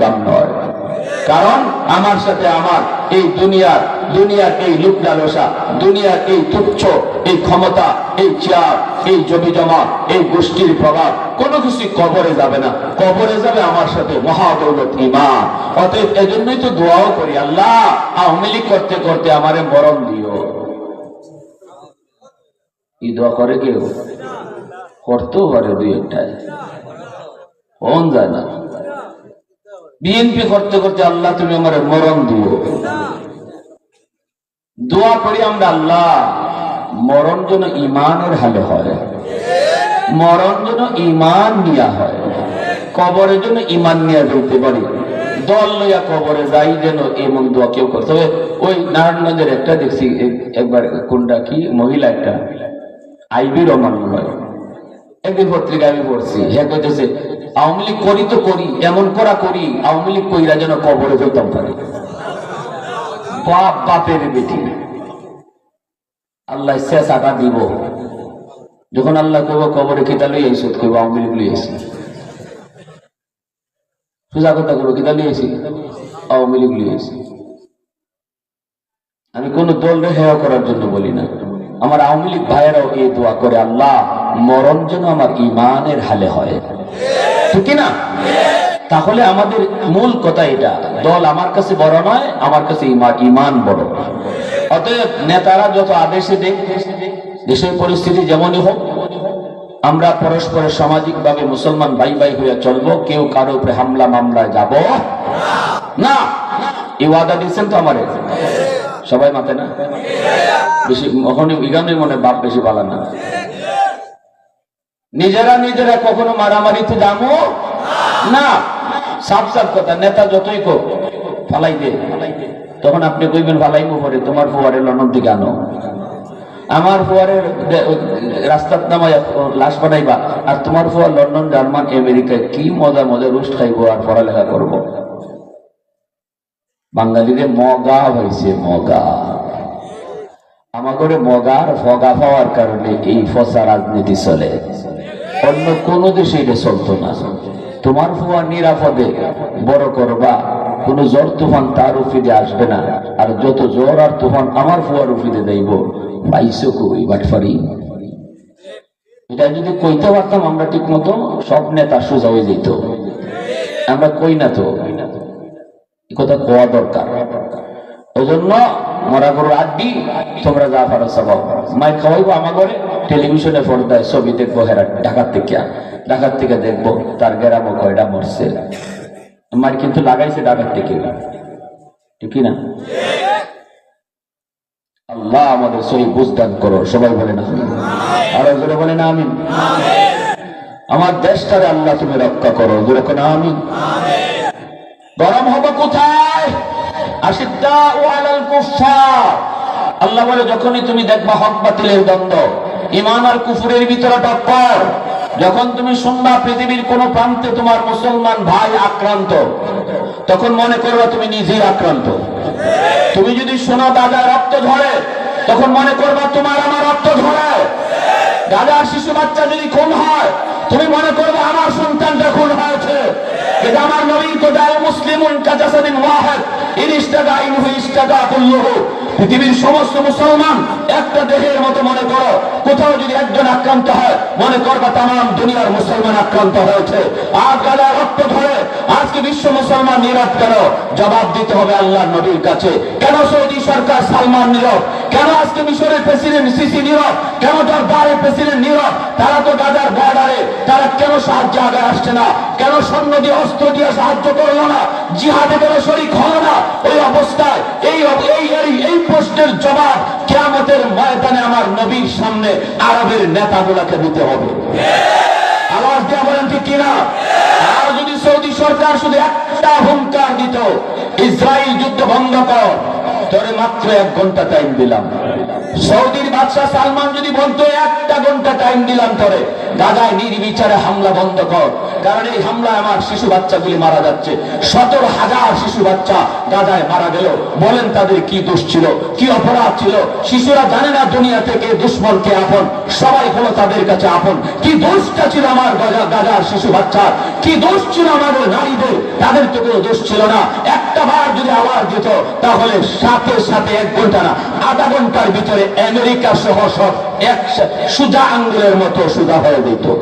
কাম নয়। কারণ আমার সাথে আমার এই দুনিয়ার দুনিয়ার এই লুক লালসা দুনিয়ার এই তুচ্ছ, এই ক্ষমতা, এই চেয়ার এই জমি জমা এই গোষ্ঠীর প্রভাব, কোনো কিছু কবরে যাবে না। কবরে যাবে আমার সাথে মহাদৌলত ইমান অতএব এজন্যই তো দোয়াও করি, আল্লাহ, আওয়ামী করতে করতে আমারে মরণ দিও। এই দোয়া করে কেউ? করতেও পারে দুই একটাই। কোন যায় না। বিএনপি করতে করতে আল্লাহ তুমি আমার মরণ দিও। দোয়া করি আমরা আল্লাহ, মরণ যেন ইমানের হালে হয়, মরণ যেন ইমান নিয়া হয় কবরের জন্য ইমান নিয়ে যেতে পারি। দল লইয়া কবরে যাই যেন এমন দোয়া কেউ করতে হবে ওই নারায়ণগঞ্জের একটা দেখছি একবার কোনটা কি? মহিলা একটা, আইবি রহমান মনে হয় একদিন পত্রিকা আমি পড়ছি। হ্যাঁ কইতেছে, আওয়ামী লীগ করি তো করি, এমন করা করি, আওয়ামী লীগ কইরা যেন কবরে ফেলতাম পারি। বাপ বাপের বেটি আল্লাহ শেষাটা দিব। যখন আল্লাহ কইব কবরে কিতা লই আইসো, কইব আওয়ামী লীগ লই আইসি। সোজা কথা করব কিতা লই আইসি? আওয়ামী লীগ লই আইসি। আমি কোন দল হেয় করার জন্য বলি না। আমার আওয়ামী লীগ ভাইয়েরাও এই দোয়া করে, আল্লাহ মরণ যেন আমার ইমানের হালে হয়। ঠিক না তাহলে আমাদের মূল কথা এটা, দল আমার কাছে বড় নয়, আমার কাছে ইমান বড়। অতএব নেতারা যত আদেশে দেখ, দেশের পরিস্থিতি যেমনই হোক, আমরা পরস্পরের সামাজিক ভাবে মুসলমান ভাই ভাই হয়ে চলবো, কেউ কারও উপরে হামলা মামলায় যাব না। এই ওয়াদা দিচ্ছেন তো আমার? সবাই মাতে না? বেশি ওখানে ইগানের মনে বাপ বেশি বালা না। নিজেরা নিজেরা কখনো মারামারিতে যাব? না। সাফ সাফ কথা, নেতা যতই কো ফালাই দে তখন আপনি কইবেন ফালাই পরে, তোমার ফুয়ারে লন্ডন থেকে আনো। আমার ফুয়ারের রাস্তার নামায় লাশ বানাইবা, আর তোমার ফুয়ার লন্ডন, জার্মান, আমেরিকায় কি মজা মজা রুস্ট খাইবো আর পড়ালেখা করব? বাঙালিদের মগা হয়েছে, মগা। আমাদের মগার ফগা পাওয়ার কারণে এই ফসা রাজনীতি চলে। অন্য কোন দেশে এটা চলতো না। তোমার ফুয়া নিরাপদে বড় করবা, কোন জ্বর তুফান তার উফিদে আসবে না। আর যত জ্বর আর তুফান আমার ফুয়ার উফিদে দেব পাইছো কই বাটফারি? এটা যদি কইতে পারতাম, আমরা ঠিক মতো সব নেতা সোজা হয়ে যেত। আমরা কই না তো? কথা কোয়া দরকার। ওই জন্য মরা গরু আড্ডি তোমরা যা পারো সবাব মাই খাওয়াইবো আমার ঘরে, টেলিভিশনে পর্দায় ছবি দেখব হেরা, ঢাকার থেকে। ঢাকার থেকে দেখব তার গেরামো কয়টা মরছে। মার কিন্তু লাগাইছে ঢাকার থেকে। ঠিক না? আল্লাহ আমাদের সহি বুঝদান করো, সবাই বলে না আরও জোরে বলে না আমিন। আমার দেশটারে আল্লাহ তুমি রক্ষা করো, জোরে কোন আমিন। গরম হবে কোথায়? আল্লাহ বলে, যখনই তুমি দেখবা হক বাতিলের দ্বন্দ্ব ইমান আর কুফুরের ভিতরে টক্কর, যখন তুমি শুনবা পৃথিবীর কোন প্রান্তে তোমার মুসলমান ভাই আক্রান্ত, তখন মনে করবা তুমি নিজেই আক্রান্ত। তুমি যদি শোনো দাদা রক্ত ধরে তখন মনে করবা তোমার আমার রক্ত ধরে দাদার শিশু বাচ্চা যদি খুন হয়, তুমি মনে করবে আমার সন্তানটা খুন হয়েছে। আমার ইস্তাগা কুল্লুহু। পৃথিবীর সমস্ত মুসলমান একটা দেহের মতো মনে করো। কোথাও যদি একজন আক্রান্ত হয়, মনে করবা তাম দুনিয়ার মুসলমান আক্রান্ত হয়েছে। আজ গালা রক্ত ধরে, আজকে বিশ্ব মুসলমান নীরব কেন? জবাব দিতে হবে আল্লাহ নবীর কাছে। কেন সৌদি সরকার সালমান নীরব? কেন আজকে মিশরের প্রেসিডেন্ট সিসি নীরব? কেন তার বারের প্রেসিডেন্ট নীরব? তারা তো গাজার বর্ডারে, তারা কেন সাহায্য আগে আসছে না? কেন সৈন্য দিয়ে অস্ত্র দিয়ে সাহায্য করল না? জিহাদে কেন শরিক হলো না? ওই অবস্থায়, এই এই এই প্রশ্নের জবাব কেয়ামতের ময়দানে আমার নবীর সামনে আরবের নেতাগুলাকে দিতে হবে। আওয়াজ দেওয়া বলেন ঠিক কিনা? আর যদি সৌদি সরকার শুধু একটা হুঙ্কার দিত ইসরায়েল যুদ্ধ বন্ধ কর তোরে মাত্র এক ঘণ্টা টাইম দিলাম। সৌদির বাদশাহ সালমান যদি বলতো, একটা ঘণ্টা টাইম দিলাম তোরে গাজায় নির্বিচারে হামলা বন্ধ কর। কারণ এই হামলায় আমার শিশু বাচ্চাগুলি মারা যাচ্ছে। সতেরো হাজার শিশু বাচ্চা গাজায় মারা গেল। বলেন তাদের কি দোষ ছিল? কি অপরাধ ছিল? শিশুরা জানে না দুনিয়া থেকে দুশ্মনকে আপন। সবাই হলো তাদের কাছে আপন। কি দোষটা ছিল আমার গাজা- গাজার শিশু বাচ্চার? কি দোষ ছিল আমাদের নারীদের? তাদের তো কোনো দোষ ছিল না। একটা বার যদি আওয়াজ দিত, তাহলে সাথে সাথে এক ঘণ্টা না, আধা ঘণ্টার ভিতরে আমেরিকা সহ সব এক সুজা আঙ্গুলের মতো সুজা হয়ে দিত